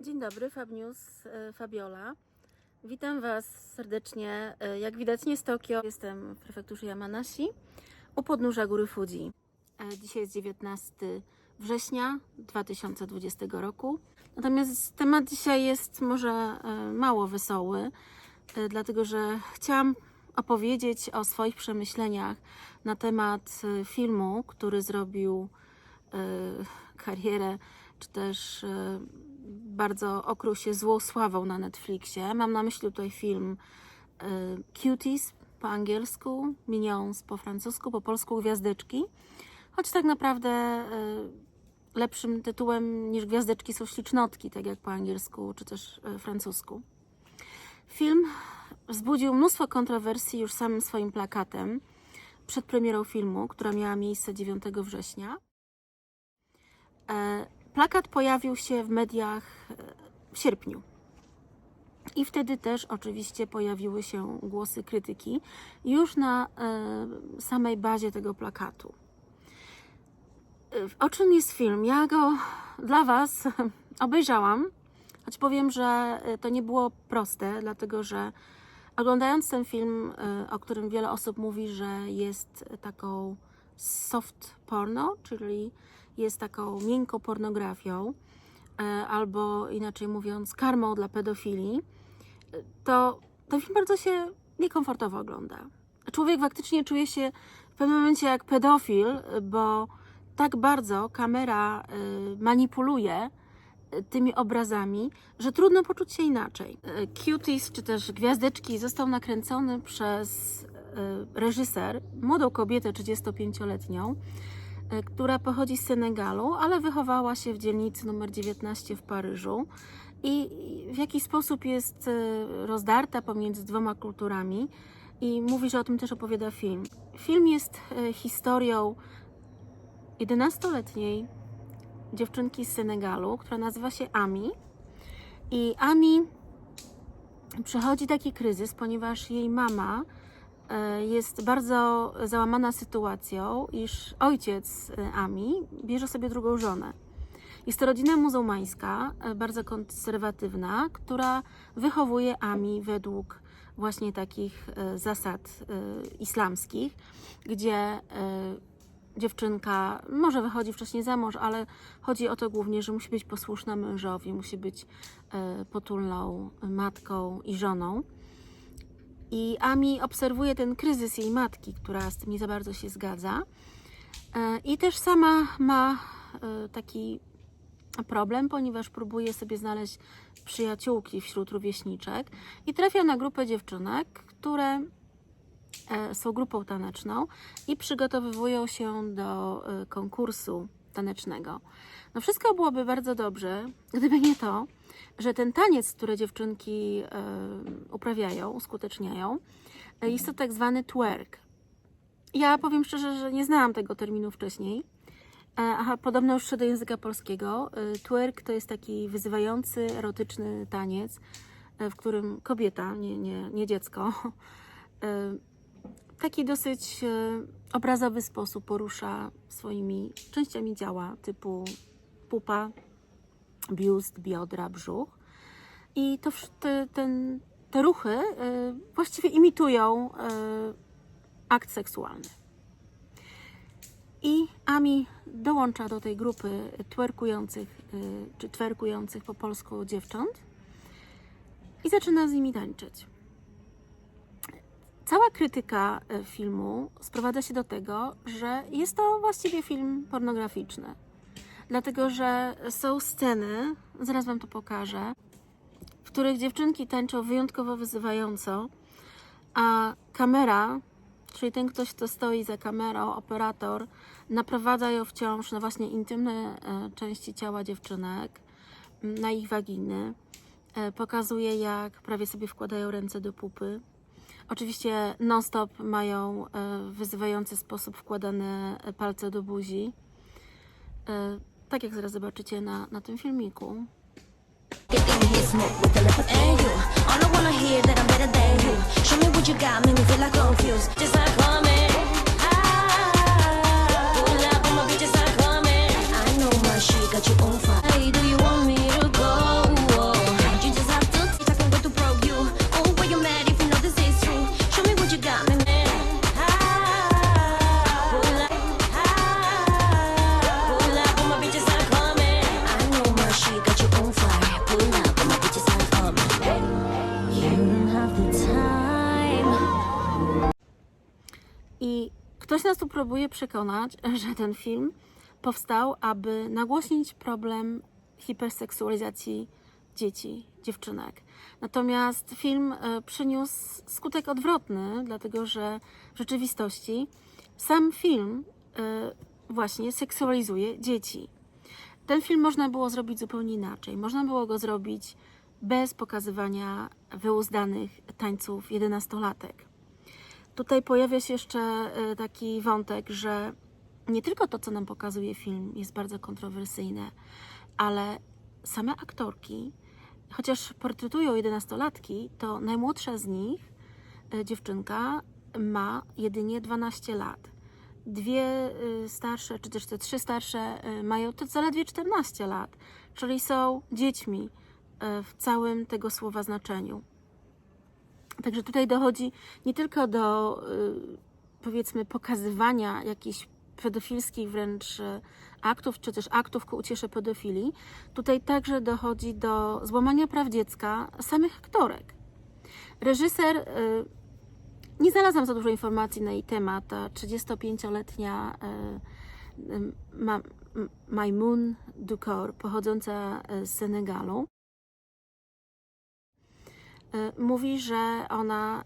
Dzień dobry, Fab News, e, Fabiola. Witam Was serdecznie. E, Jak widać nie z Tokio, jestem w prefekturze Yamanashi u podnóża góry Fuji. E, Dzisiaj jest 19 września 2020 roku. Natomiast temat dzisiaj jest może mało wesoły, dlatego że chciałam opowiedzieć o swoich przemyśleniach na temat filmu, który zrobił karierę, czy też bardzo okrył się złą sławą na Netflixie. Mam na myśli tutaj film e, Cuties po angielsku, Minions po francusku, po polsku Gwiazdeczki. Choć tak naprawdę e, lepszym tytułem niż Gwiazdeczki są Ślicznotki, tak jak po angielsku czy też e, francusku. Film wzbudził mnóstwo kontrowersji już samym swoim plakatem przed premierą filmu, która miała miejsce 9 września. Plakat pojawił się w mediach e, w sierpniu. I wtedy też oczywiście pojawiły się głosy krytyki już na e, samej bazie tego plakatu. E, O czym jest film? Ja go dla Was obejrzałam, choć powiem, że to nie było proste, dlatego że oglądając ten film, o którym wiele osób mówi, że jest taką soft porno, czyli jest taką miękką pornografią, e, albo inaczej mówiąc, karmą dla pedofilii, to ten film bardzo się niekomfortowo ogląda. Człowiek faktycznie czuje się w pewnym momencie jak pedofil, bo tak bardzo kamera e, manipuluje e, tymi obrazami, że trudno poczuć się inaczej. Cuties, czy też Gwiazdeczki został nakręcony przez reżyser, młodą kobietę 35-letnią, e, która pochodzi z Senegalu, ale wychowała się w dzielnicy numer 19 w Paryżu i w jakiś sposób jest e, rozdarta pomiędzy dwoma kulturami i mówi, że o tym też opowiada film. Film jest e, historią 11-letniej dziewczynki z Senegalu, która nazywa się Ami. I Ami przechodzi taki kryzys, ponieważ jej mama e, jest bardzo załamana sytuacją, iż ojciec e, Ami bierze sobie drugą żonę. Jest to rodzina muzułmańska, e, bardzo konserwatywna, która wychowuje Ami według właśnie takich e, zasad e, islamskich, gdzie e, dziewczynka może wychodzi wcześniej za mąż, ale chodzi o to głównie, że musi być posłuszna mężowi, musi być e, potulną matką i żoną. I Ami obserwuje ten kryzys jej matki, która z tym nie za bardzo się zgadza. E, I też sama ma e, taki problem, ponieważ próbuje sobie znaleźć przyjaciółki wśród rówieśniczek i trafia na grupę dziewczynek, które e, są grupą taneczną i przygotowywują się do konkursu tanecznego. No wszystko byłoby bardzo dobrze, gdyby nie to, że ten taniec, który dziewczynki e, uprawiają, uskuteczniają, e, jest to tak zwany twerk. Ja powiem szczerze, że nie znałam tego terminu wcześniej. E, Aha, podobno już do języka polskiego. Twerk to jest taki wyzywający, erotyczny taniec, w którym kobieta, nie, nie, nie dziecko, w taki dosyć obrazowy sposób porusza swoimi częściami ciała, typu pupa, biust, biodra, brzuch. I to, te, ten, te ruchy e, właściwie imitują e, akt seksualny. I Ami dołącza do tej grupy twerkujących, y, czy twerkujących po polsku dziewcząt i zaczyna z nimi tańczyć. Cała krytyka y, filmu sprowadza się do tego, że jest to właściwie film pornograficzny. Dlatego, że są sceny, zaraz Wam to pokażę, w których dziewczynki tańczą wyjątkowo wyzywająco, a kamera, czyli ten ktoś, kto stoi za kamerą, operator, naprowadza ją wciąż na właśnie intymne e, części ciała dziewczynek, na ich waginy. E, Pokazuje, jak prawie sobie wkładają ręce do pupy. Oczywiście non-stop mają e, w wyzywający sposób wkładane e, palce do buzi. Tak jak zaraz zobaczycie na, na tym filmiku. Show me what you got, make me feel like confused. Just like przekonać, że ten film powstał, aby nagłośnić problem hiperseksualizacji dzieci, dziewczynek. Natomiast film e, przyniósł skutek odwrotny, dlatego że w rzeczywistości sam film e, właśnie seksualizuje dzieci. Ten film można było zrobić zupełnie inaczej. Można było go zrobić bez pokazywania wyuzdanych tańców jedenastolatek. Tutaj pojawia się jeszcze e, taki wątek, że nie tylko to, co nam pokazuje film, jest bardzo kontrowersyjne, ale same aktorki, chociaż portretują jedenastolatki, to najmłodsza z nich, e, dziewczynka, ma jedynie 12 lat. Dwie y, starsze, czy też te trzy starsze mają to zaledwie 14 lat, czyli są dziećmi w całym tego słowa znaczeniu. Także tutaj dochodzi nie tylko do y, powiedzmy pokazywania jakichś pedofilskich wręcz y, aktów, czy też aktów ku uciesze pedofilii, tutaj także dochodzi do złamania praw dziecka samych aktorek. Reżyser, y, nie znalazłam za dużo informacji na jej temat, ta 35-letnia y, y, Ma- M- Maimoun Dukor, pochodząca z Senegalu, mówi, że ona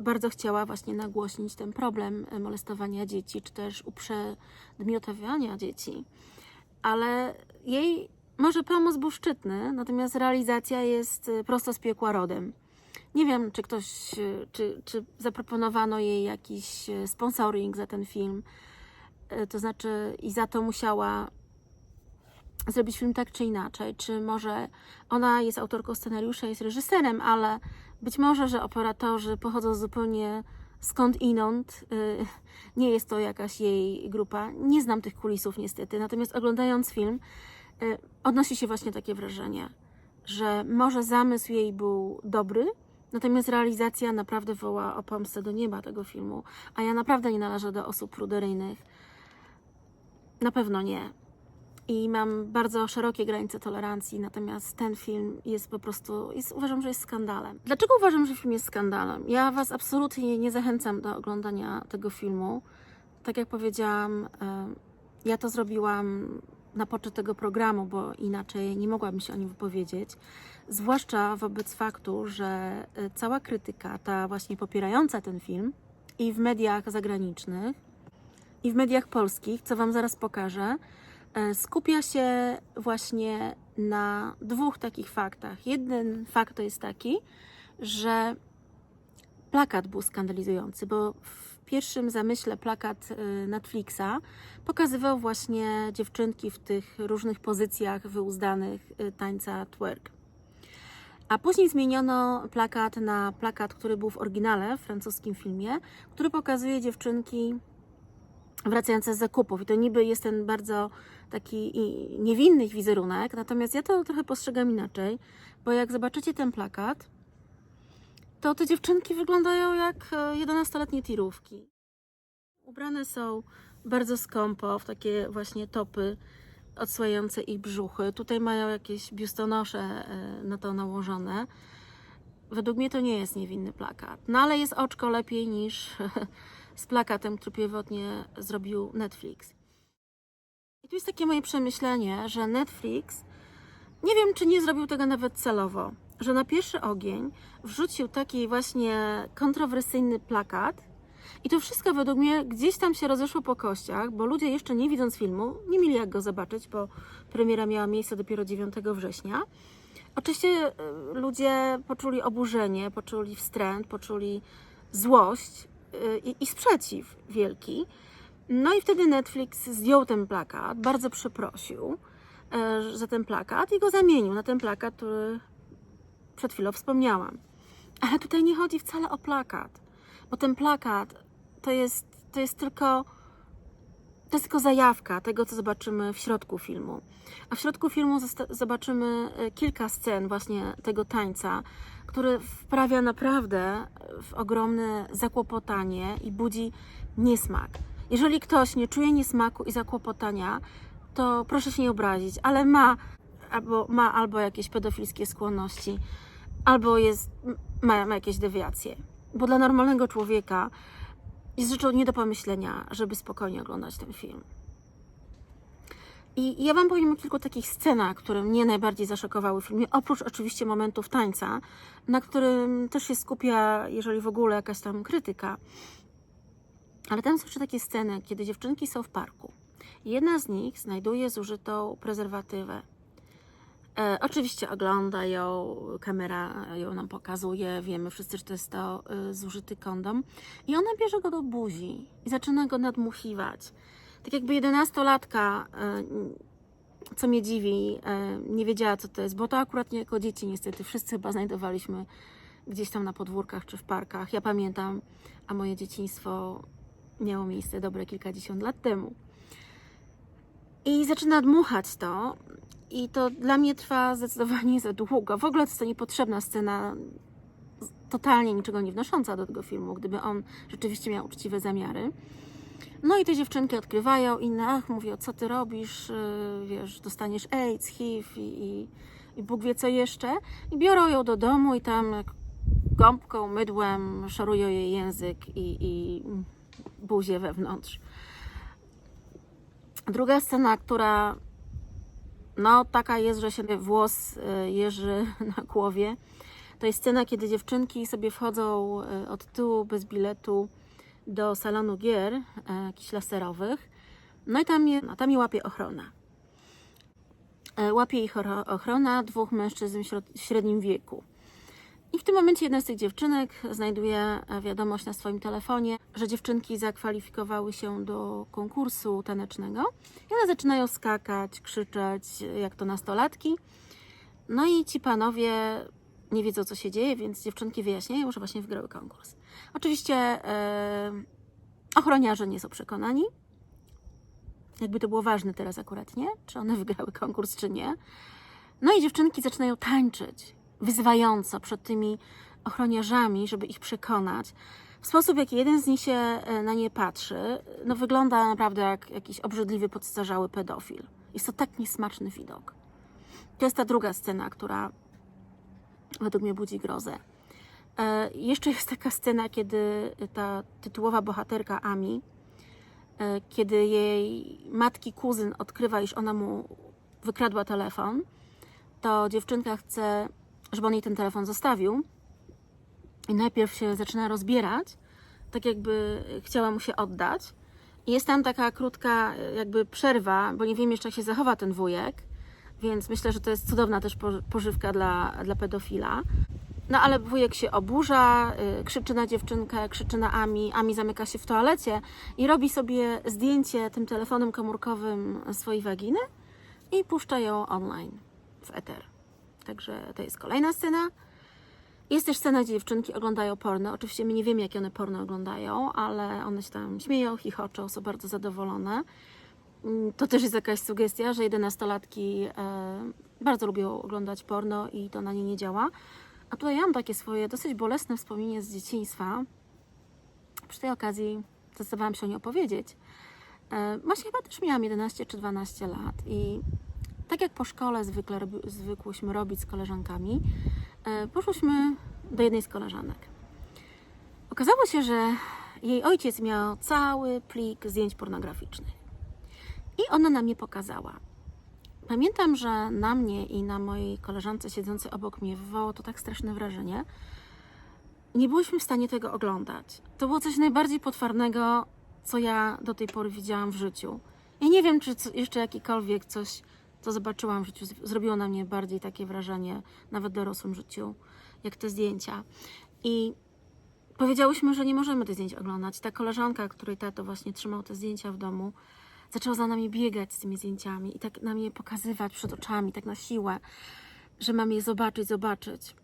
bardzo chciała właśnie nagłośnić ten problem y, molestowania dzieci, czy też uprzedmiotowania dzieci. Ale jej może pomysł był szczytny, natomiast realizacja jest y, prosto z piekła rodem. Nie wiem, czy ktoś, czy, czy zaproponowano jej jakiś sponsoring za ten film, to znaczy i za to musiała zrobić film tak czy inaczej, czy może ona jest autorką scenariusza, jest reżyserem, ale być może, że operatorzy pochodzą zupełnie skąd inąd, y, nie jest to jakaś jej grupa, nie znam tych kulisów niestety, natomiast oglądając film y, odnosi się właśnie takie wrażenie, że może zamysł jej był dobry, natomiast realizacja naprawdę woła o pomstę do nieba tego filmu, a ja naprawdę nie należę do osób pruderyjnych. Na pewno nie. I mam bardzo szerokie granice tolerancji, natomiast ten film jest po prostu, jest, uważam, że jest skandalem. Dlaczego uważam, że film jest skandalem? Ja Was absolutnie nie zachęcam do oglądania tego filmu. Tak jak powiedziałam, ja to zrobiłam na poczet tego programu, bo inaczej nie mogłabym się o nim wypowiedzieć. Zwłaszcza wobec faktu, że e, cała krytyka, ta właśnie popierająca ten film i w mediach zagranicznych, i w mediach polskich, co Wam zaraz pokażę, skupia się właśnie na dwóch takich faktach. Jeden fakt to jest taki, że plakat był skandalizujący, bo w pierwszym zamyśle plakat e, Netflixa pokazywał właśnie dziewczynki w tych różnych pozycjach wyuzdanych e, tańca twerk. A później zmieniono plakat na plakat, który był w oryginale, w francuskim filmie, który pokazuje dziewczynki wracające z zakupów. I to niby jest ten bardzo taki niewinny ich wizerunek, natomiast ja to trochę postrzegam inaczej, bo jak zobaczycie ten plakat, to te dziewczynki wyglądają jak e, 11-letnie tirówki. Ubrane są bardzo skąpo w takie właśnie topy odsłające ich brzuchy. Tutaj mają jakieś biustonosze e, na to nałożone. Według mnie to nie jest niewinny plakat. No ale jest oczko lepiej niż z plakatem, który pierwotnie zrobił Netflix. I tu jest takie moje przemyślenie, że Netflix, nie wiem czy nie zrobił tego nawet celowo, że na pierwszy ogień wrzucił taki właśnie kontrowersyjny plakat i to wszystko według mnie gdzieś tam się rozeszło po kościach, bo ludzie jeszcze nie widząc filmu nie mieli jak go zobaczyć, bo premiera miała miejsce dopiero 9 września. Oczywiście y, ludzie poczuli oburzenie, poczuli wstręt, poczuli złość i, i sprzeciw wielki. No i wtedy Netflix zdjął ten plakat, bardzo przeprosił za ten plakat i go zamienił na ten plakat, który przed chwilą wspomniałam. Ale tutaj nie chodzi wcale o plakat, bo ten plakat to jest, to jest tylko to jest tylko zajawka tego, co zobaczymy w środku filmu. A w środku filmu zobaczymy e, kilka scen właśnie tego tańca, który wprawia naprawdę w ogromne zakłopotanie i budzi niesmak. Jeżeli ktoś nie czuje niesmaku i zakłopotania, to proszę się nie obrazić, ale ma albo, ma albo jakieś pedofilskie skłonności, albo jest, ma, ma jakieś dewiacje. Bo dla normalnego człowieka jest rzeczą nie do pomyślenia, żeby spokojnie oglądać ten film. I ja Wam powiem o kilku takich scenach, które mnie najbardziej zaszokowały w filmie, oprócz oczywiście momentów tańca, na którym też się skupia, jeżeli w ogóle, jakaś tam krytyka. Ale tam są jeszcze takie sceny, kiedy dziewczynki są w parku. Jedna z nich znajduje zużytą prezerwatywę. E, oczywiście ogląda ją, kamera ją nam pokazuje, wiemy wszyscy, że to jest to e, zużyty kondom. I ona bierze go do buzi i zaczyna go nadmuchiwać. Tak jakby jedenastolatka, e, co mnie dziwi, e, nie wiedziała, co to jest, bo to akurat nie jako dzieci niestety wszyscy chyba znajdowaliśmy gdzieś tam na podwórkach czy w parkach. Ja pamiętam, a moje dzieciństwo miało miejsce dobre kilkadziesiąt lat temu. I zaczyna dmuchać to. I to dla mnie trwa zdecydowanie za długo. W ogóle to jest to niepotrzebna scena, totalnie niczego nie wnosząca do tego filmu, gdyby on rzeczywiście miał uczciwe zamiary. No i te dziewczynki odkrywają, inne, ach, mówią, co ty robisz, yy, wiesz, dostaniesz AIDS, HIV i, i, i Bóg wie co jeszcze. I biorą ją do domu i tam gąbką, mydłem szorują jej język i, i buzię wewnątrz. Druga scena, która no taka jest, że się włos y, jeży na głowie. To jest scena, kiedy dziewczynki sobie wchodzą y, od tyłu bez biletu do salonu gier, y, jakichś laserowych. No i tam je, no, tam je łapie ochrona. E, Łapie ich ochrona dwóch mężczyzn w średnim wieku. I w tym momencie jedna z tych dziewczynek znajduje e, wiadomość na swoim telefonie, że dziewczynki zakwalifikowały się do konkursu tanecznego. I one zaczynają skakać, krzyczeć, jak to nastolatki. No i ci panowie nie wiedzą, co się dzieje, więc dziewczynki wyjaśniają, że właśnie wygrały konkurs. Oczywiście e, ochroniarze nie są przekonani. Jakby to było ważne teraz akurat, nie? Czy one wygrały konkurs, czy nie. No i dziewczynki zaczynają tańczyć wyzywająco przed tymi ochroniarzami, żeby ich przekonać. W sposób, jaki jeden z nich się e, na nie patrzy, no wygląda naprawdę jak jakiś obrzydliwy, podstarzały pedofil. Jest to tak niesmaczny widok. To jest ta druga scena, która według mnie budzi grozę. E, jeszcze jest taka scena, kiedy ta tytułowa bohaterka Ami, e, kiedy jej matki kuzyn odkrywa, iż ona mu wykradła telefon, to dziewczynka chce, żeby on jej ten telefon zostawił. I najpierw się zaczyna rozbierać, tak jakby chciała mu się oddać. I jest tam taka krótka jakby przerwa, bo nie wiem jeszcze jak się zachowa ten wujek, więc myślę, że to jest cudowna też po- pożywka dla, dla pedofila. No ale wujek się oburza, y, krzyczy na dziewczynkę, krzyczy na Ami. Ami zamyka się w toalecie i robi sobie zdjęcie tym telefonem komórkowym swojej waginy i puszcza ją online w eter. Także to jest kolejna scena. Jest też scena, gdzie dziewczynki oglądają porno. Oczywiście my nie wiemy, jakie one porno oglądają, ale one się tam śmieją, chichoczą, są bardzo zadowolone. Mm, To też jest jakaś sugestia, że jedenastolatki e, bardzo lubią oglądać porno i to na nie nie działa. A tutaj ja mam takie swoje dosyć bolesne wspomnienie z dzieciństwa. Przy tej okazji zdecydowałam się o nie opowiedzieć. E, właśnie chyba też miałam 11 czy 12 lat i tak jak po szkole zwykle robi, zwykłyśmy robić z koleżankami, e, poszłyśmy do jednej z koleżanek. Okazało się, że jej ojciec miał cały plik zdjęć pornograficznych. I ona nam je pokazała. Pamiętam, że na mnie i na mojej koleżance siedzącej obok mnie wywołało to tak straszne wrażenie. Nie byłyśmy w stanie tego oglądać. To było coś najbardziej potwarnego, co ja do tej pory widziałam w życiu. Ja nie wiem, czy jeszcze jakikolwiek coś, co zobaczyłam w życiu, zrobiło na mnie bardziej takie wrażenie, nawet w dorosłym życiu, jak te zdjęcia. I powiedziałyśmy, że nie możemy tych zdjęć oglądać. Ta koleżanka, której tato właśnie trzymał te zdjęcia w domu, zaczął za nami biegać z tymi zdjęciami i tak nam je pokazywać przed oczami, tak na siłę, że mam je zobaczyć, zobaczyć.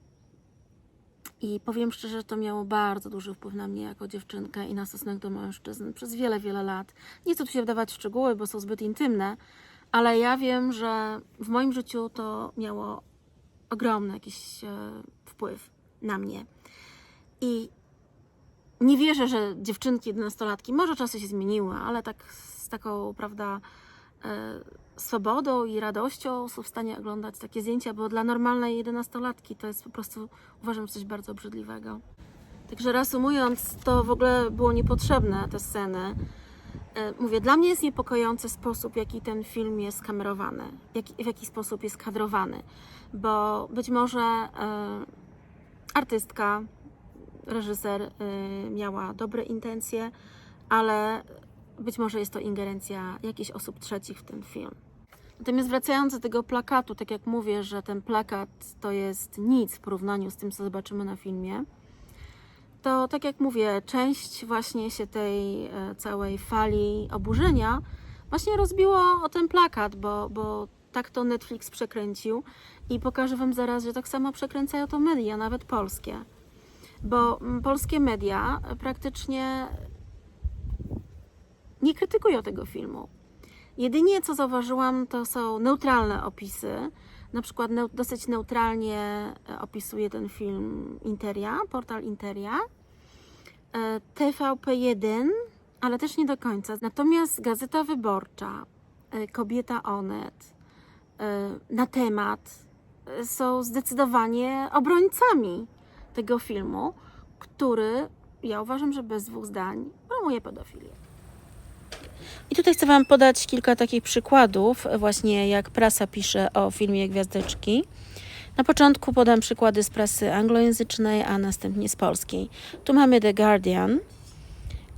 I powiem szczerze, że to miało bardzo duży wpływ na mnie jako dziewczynkę i na stosunek do mężczyzn przez wiele, wiele lat. Nie chcę tu się wdawać w szczegóły, bo są zbyt intymne, ale ja wiem, że w moim życiu to miało ogromny jakiś e, wpływ na mnie. I nie wierzę, że dziewczynki, jedenastolatki, może czasy się zmieniły, ale tak z taką, prawda, e, swobodą i radością są w stanie oglądać takie zdjęcia, bo dla normalnej jedenastolatki to jest po prostu, uważam, coś bardzo obrzydliwego. Także reasumując, to w ogóle było niepotrzebne, te sceny. E, Mówię, dla mnie jest niepokojący sposób, w jaki ten film jest kamerowany, jak, w jaki sposób jest kadrowany, bo być może e, artystka, reżyser e, miała dobre intencje, ale być może jest to ingerencja jakichś osób trzecich w ten film. Natomiast wracając do tego plakatu, tak jak mówię, że ten plakat to jest nic w porównaniu z tym, co zobaczymy na filmie, to tak jak mówię, część właśnie się tej e, całej fali oburzenia właśnie rozbiło o ten plakat, bo, bo tak to Netflix przekręcił i pokażę Wam zaraz, że tak samo przekręcają to media, nawet polskie. Bo mm, polskie media praktycznie nie krytykują tego filmu. Jedynie co zauważyłam, to są neutralne opisy. Na przykład dosyć neutralnie e, opisuje ten film Interia, portal Interia. E, TVP1, ale też nie do końca. Natomiast Gazeta Wyborcza, e, Kobieta Onet, e, na temat są zdecydowanie obrońcami tego filmu, który ja uważam, że bez dwóch zdań promuje pedofilię. I tutaj chcę Wam podać kilka takich przykładów, właśnie jak prasa pisze o filmie Gwiazdeczki. Na początku podam przykłady z prasy anglojęzycznej, a następnie z polskiej. Tu mamy The Guardian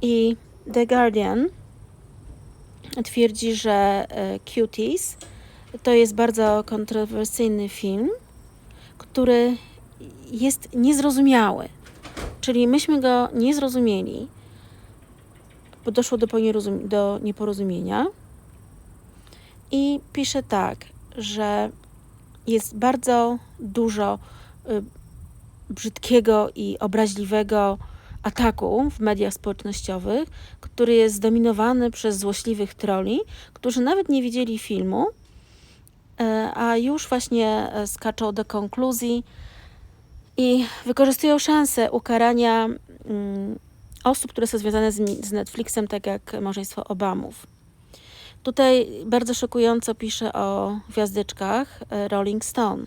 i The Guardian twierdzi, że e, Cuties to jest bardzo kontrowersyjny film, który jest niezrozumiały. Czyli myśmy go nie zrozumieli, bo doszło do, do nieporozumienia. I pisze tak, że jest bardzo dużo y, brzydkiego i obraźliwego ataku w mediach społecznościowych, który jest zdominowany przez złośliwych troli, którzy nawet nie widzieli filmu, e, a już właśnie e, skaczą do konkluzji i wykorzystują szansę ukarania mm, osób, które są związane z, Netflixem, tak jak małżeństwo Obamów. Tutaj bardzo szokująco pisze o gwiazdeczkach e, Rolling Stone.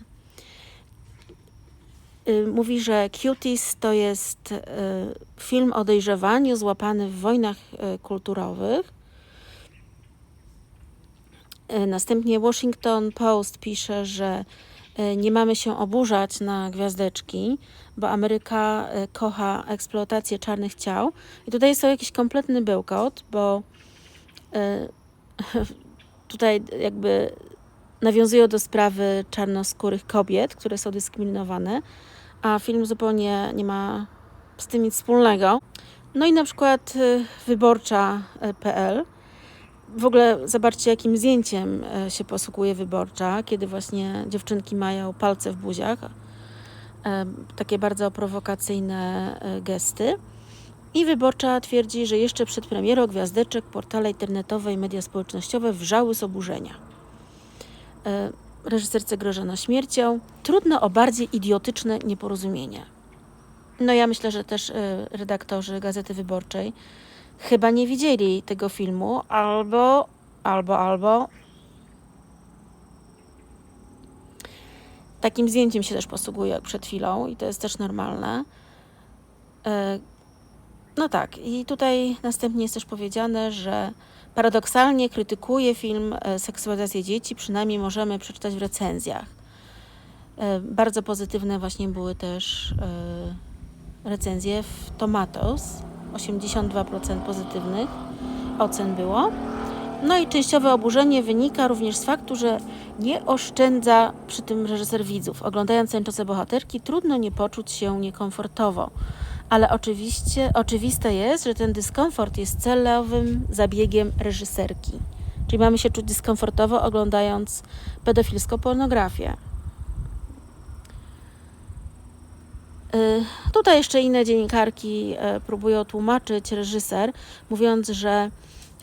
Y, Mówi, że Cuties to jest e, film o dojrzewaniu złapany w wojnach e, kulturowych. Następnie Washington Post pisze, że nie mamy się oburzać na gwiazdeczki, bo Ameryka kocha eksploatację czarnych ciał. I tutaj jest to jakiś kompletny bełkot, bo tutaj jakby nawiązują do sprawy czarnoskórych kobiet, które są dyskryminowane, a film zupełnie nie ma z tym nic wspólnego. No i na przykład y, wyborcza.pl. W ogóle zobaczcie, jakim zdjęciem e, się posługuje wyborcza, kiedy właśnie dziewczynki mają palce w buziach. E, Takie bardzo prowokacyjne gesty. I wyborcza twierdzi, że jeszcze przed premierą gwiazdeczek portale internetowe i media społecznościowe wrzały z oburzenia. E, Reżyserce grożono śmiercią. Trudno o bardziej idiotyczne nieporozumienie. No ja myślę, że też e, redaktorzy Gazety Wyborczej chyba nie widzieli tego filmu, albo, albo, albo takim zdjęciem się też posługuję przed chwilą i to jest też normalne. No tak, i tutaj następnie jest też powiedziane, że paradoksalnie krytykuje film e, seksualizację dzieci, przynajmniej możemy przeczytać w recenzjach. E, Bardzo pozytywne właśnie były też e, recenzje w Tomatoes. 82% pozytywnych ocen było. No i częściowe oburzenie wynika również z faktu, że nie oszczędza przy tym reżyser widzów. Oglądając tańczące bohaterki, trudno nie poczuć się niekomfortowo. Ale oczywiście, oczywiste jest, że ten dyskomfort jest celowym zabiegiem reżyserki. Czyli mamy się czuć dyskomfortowo oglądając pedofilską pornografię. Y, Tutaj jeszcze inne dziennikarki e, próbują tłumaczyć reżyser, mówiąc, że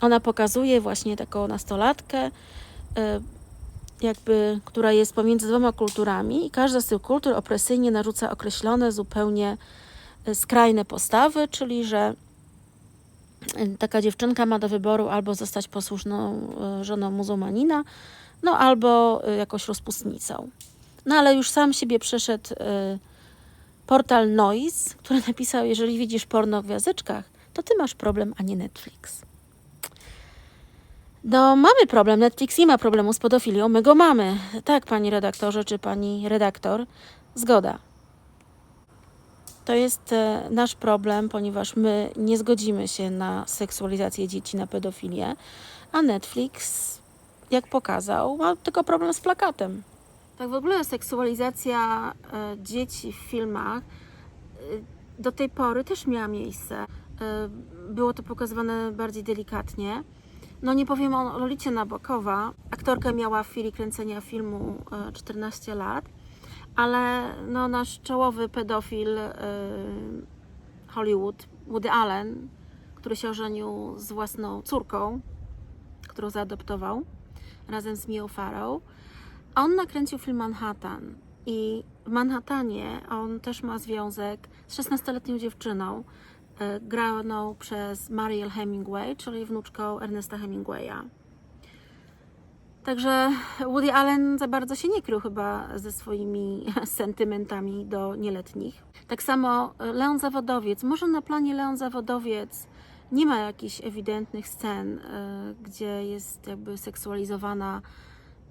ona pokazuje właśnie taką nastolatkę, e, jakby, która jest pomiędzy dwoma kulturami i każda z tych kultur opresyjnie narzuca określone zupełnie skrajne postawy, czyli że e, taka dziewczynka ma do wyboru albo zostać posłuszną e, żoną muzułmanina, no albo e, jakąś rozpustnicą. No ale już sam siebie przeszedł portal Noise, który napisał: Jeżeli widzisz porno w gwiazdeczkach, to ty masz problem, a nie Netflix. No, mamy problem. Netflix nie ma problemu z pedofilią, my go mamy. Tak, pani redaktorze czy pani redaktor, zgoda. To jest e, nasz problem, ponieważ my nie zgodzimy się na seksualizację dzieci, na pedofilię, a Netflix, jak pokazał, ma tylko problem z plakatem. Tak w ogóle seksualizacja e, dzieci w filmach e, do tej pory też miała miejsce. Było to pokazywane bardziej delikatnie. No nie powiem o Lolicie Nabokowa. Aktorka miała w chwili kręcenia filmu e, 14 lat, ale no, nasz czołowy pedofil e, Hollywood, Woody Allen, który się ożenił z własną córką, którą zaadoptował razem z Mią Farrow, on nakręcił film Manhattan i w Manhattanie on też ma związek z 16-letnią dziewczyną e, graną przez Mariel Hemingway, czyli wnuczką Ernesta Hemingwaya. Także Woody Allen za bardzo się nie krył chyba ze swoimi sentymentami do nieletnich. Tak samo Leon Zawodowiec. Może na planie Leon Zawodowiec nie ma jakichś ewidentnych scen, e, gdzie jest jakby seksualizowana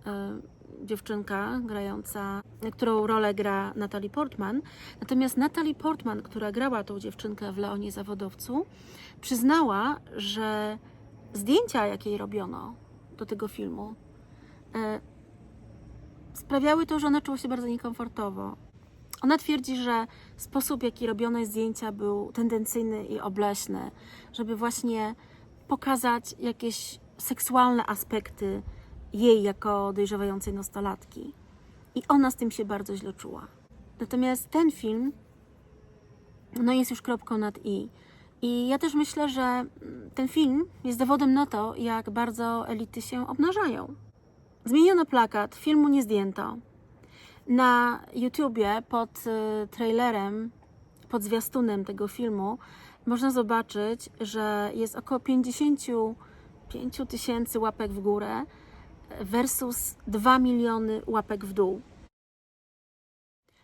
e, dziewczynka grająca, którą rolę gra Natalie Portman. Natomiast Natalie Portman, która grała tą dziewczynkę w Leonie Zawodowcu, przyznała, że zdjęcia, jakie robiono do tego filmu, e, sprawiały to, że ona czuła się bardzo niekomfortowo. Ona twierdzi, że sposób, jaki robiono zdjęcia, był tendencyjny i obleśny, żeby właśnie pokazać jakieś seksualne aspekty jej jako dojrzewającej nastolatki. I ona z tym się bardzo źle czuła. Natomiast ten film no jest już kropką nad i. I ja też myślę, że ten film jest dowodem na to, jak bardzo elity się obnażają. Zmieniono plakat, filmu nie zdjęto. Na YouTubie pod y, trailerem, pod zwiastunem tego filmu można zobaczyć, że jest około 55 tysięcy łapek w górę versus 2 miliony łapek w dół.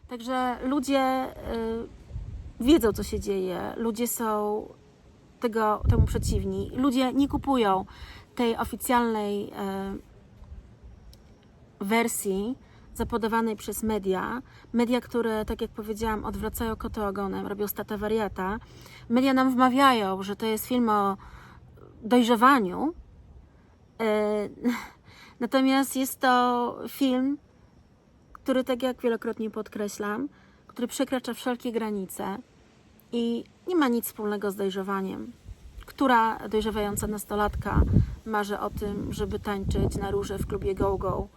Także ludzie y, wiedzą, co się dzieje. Ludzie są tego, temu przeciwni. Ludzie nie kupują tej oficjalnej y, wersji zapodawanej przez media. Media, które, tak jak powiedziałam, odwracają kota ogonem, robią stata wariata. Media nam wmawiają, że to jest film o dojrzewaniu. Y, Natomiast jest to film, który, tak jak wielokrotnie podkreślam, który przekracza wszelkie granice i nie ma nic wspólnego z dojrzewaniem. Która dojrzewająca nastolatka marzy o tym, żeby tańczyć na róże w klubie go-go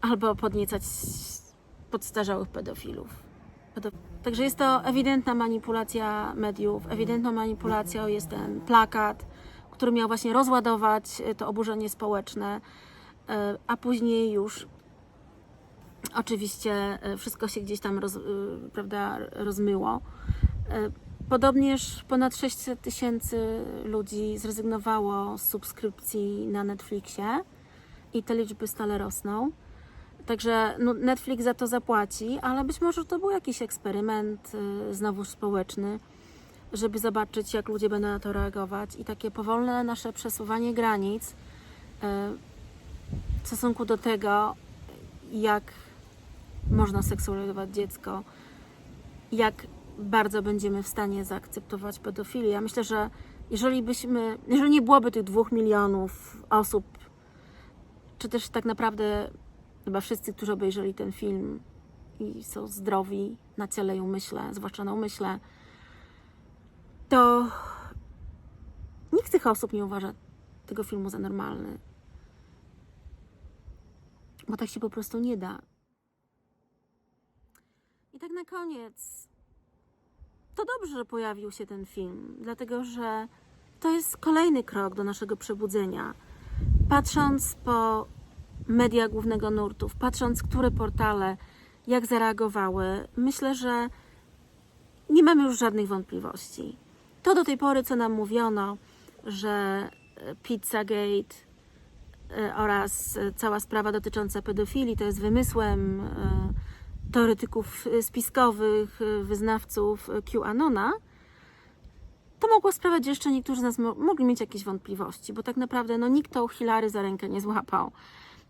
albo podniecać podstarzałych pedofilów. Pedo- Także jest to ewidentna manipulacja mediów, ewidentną manipulacją jest ten plakat, który miał właśnie rozładować e, to oburzenie społeczne, e, a później już oczywiście e, wszystko się gdzieś tam roz, prawda, rozmyło. Podobnież ponad 600 tysięcy ludzi zrezygnowało z subskrypcji na Netflixie i te liczby stale rosną. Także no, Netflix za to zapłaci, ale być może to był jakiś eksperyment y, znowu społeczny, żeby zobaczyć, jak ludzie będą na to reagować. I takie powolne nasze przesuwanie granic y, w stosunku do tego, jak można seksualizować dziecko, jak bardzo będziemy w stanie zaakceptować pedofilię. Ja myślę, że jeżeli byśmy, jeżeli nie byłoby tych dwóch milionów osób, czy też tak naprawdę chyba wszyscy, którzy obejrzeli ten film i są zdrowi na ciele i umyśle, zwłaszcza na umyśle, to nikt z tych osób nie uważa tego filmu za normalny. Bo tak się po prostu nie da. I tak na koniec. To dobrze, że pojawił się ten film, dlatego że to jest kolejny krok do naszego przebudzenia. Patrząc po media głównego nurtów, patrząc, które portale jak zareagowały, myślę, że nie mamy już żadnych wątpliwości. To do tej pory, co nam mówiono, że e, Pizzagate e, oraz e, cała sprawa dotycząca pedofilii to jest wymysłem teoretyków spiskowych, wyznawców QAnona, to mogło sprawiać, że jeszcze niektórzy z nas mo- mogli mieć jakieś wątpliwości, bo tak naprawdę no, nikt tą Hilary za rękę nie złapał.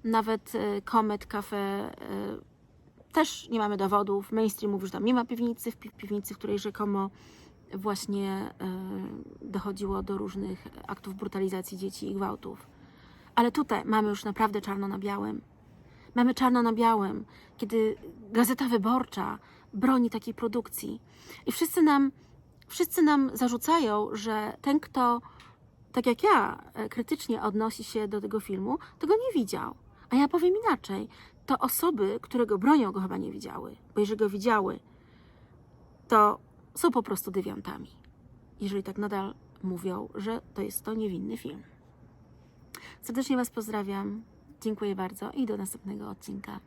Nawet y, Comet Cafe y, też nie mamy dowodów. Mainstream mówi, że tam nie ma piwnicy, w pi- piwnicy, w której rzekomo właśnie y, dochodziło do różnych aktów brutalizacji dzieci i gwałtów. Ale tutaj mamy już naprawdę czarno na białym. Mamy czarno na białym, kiedy Gazeta Wyborcza broni takiej produkcji. I wszyscy nam, wszyscy nam zarzucają, że ten, kto, tak jak ja, e, krytycznie odnosi się do tego filmu, tego nie widział. A ja powiem inaczej. To osoby, które go bronią, go chyba nie widziały. Bo jeżeli go widziały, to są po prostu dywiantami. Jeżeli tak nadal mówią, że to jest to niewinny film. Serdecznie Was pozdrawiam. Dziękuję bardzo i do następnego odcinka.